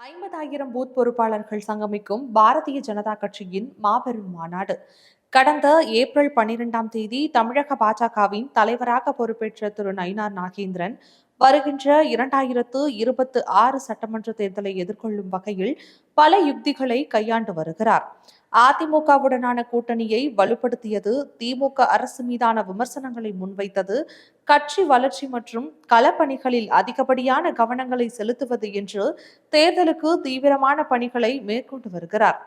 ஐம்பதாயிரம் பூத் பொறுப்பாளர்கள் சங்கமிக்கும் பாரதிய ஜனதா கட்சியின் மாபெரும் மாநாடு. கடந்த ஏப்ரல் பன்னிரெண்டாம் தேதி தமிழக பாஜகவின் தலைவராக பொறுப்பேற்ற திரு நயினார் நாகேந்திரன் வருகின்ற இரண்டாயிரத்து இருபத்து ஆறு சட்டமன்ற தேர்தலை எதிர்கொள்ளும் வகையில் பல யுக்திகளை கையாண்டு வருகிறார். அதிமுகவுடனான கூட்டணியை வலுப்படுத்தியது திமுக அரசு மீதான விமர்சனங்களை முன்வைத்தது. கட்சி வளர்ச்சி மற்றும் களப்பணிகளில் அதிகப்படியான கவனங்களை செலுத்துவது என்று தேர்தலுக்கு தீவிரமான பணிகளை மேற்கொண்டு வருகிறார்.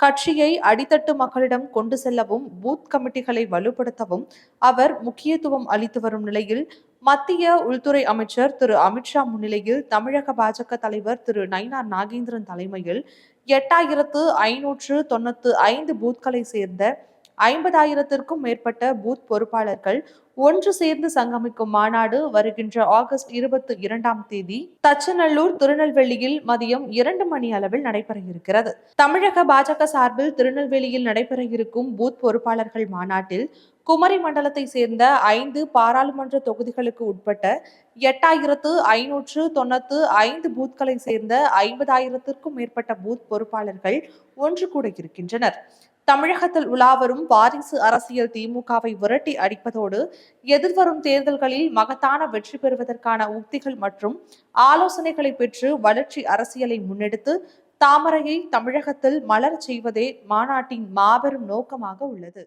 கட்சியை அடித்தட்டு மக்களிடம் கொண்டு செல்லவும் பூத் கமிட்டிகளை வலுப்படுத்தவும் அவர் முக்கியத்துவம் அளித்து வரும் நிலையில் மத்திய உள்துறை அமைச்சர் திரு அமித்ஷா முன்னிலையில் தமிழக பாஜக தலைவர் திரு நயினார் நாகேந்திரன் தலைமையில் எட்டாயிரத்து ஐநூற்று தொண்ணூத்து ஐந்து பூத்களை சேர்ந்த ஐம்பதாயிரத்திற்கும் மேற்பட்ட பூத் பொறுப்பாளர்கள் ஒன்று சேர்ந்து சங்கமிக்கும் மாநாடு வருகின்ற ஆகஸ்ட் இருபத்தி இரண்டாம் தேதி தச்சநல்லூர் திருநெல்வேலியில் மதியம் இரண்டு மணி அளவில் நடைபெற இருக்கிறது தமிழக பாஜக சார்பில் திருநெல்வேலியில் நடைபெற இருக்கும் பூத் பொறுப்பாளர்கள் மாநாட்டில் குமரி மண்டலத்தை சேர்ந்த ஐந்து பாராளுமன்ற தொகுதிகளுக்கு உட்பட்ட எட்டாயிரத்து ஐநூற்று தொண்ணூத்து ஐந்து பூத்களை சேர்ந்த ஐம்பதாயிரத்திற்கும் மேற்பட்ட பூத் பொறுப்பாளர்கள் ஒன்று கூட இருக்கின்றனர். தமிழகத்தில் உலாவரும் வாரிசு அரசியல் திமுகவை விரட்டி அடிப்பதோடு எதிர்வரும் தேர்தல்களில் மகத்தான வெற்றி பெறுவதற்கான உக்திகள் மற்றும் ஆலோசனைகளை பெற்று வளர்ச்சி அரசியலை முன்னெடுத்து தாமரையை தமிழகத்தில் மலர் செய்வதே மாநாட்டின் மாபெரும் நோக்கமாக உள்ளது.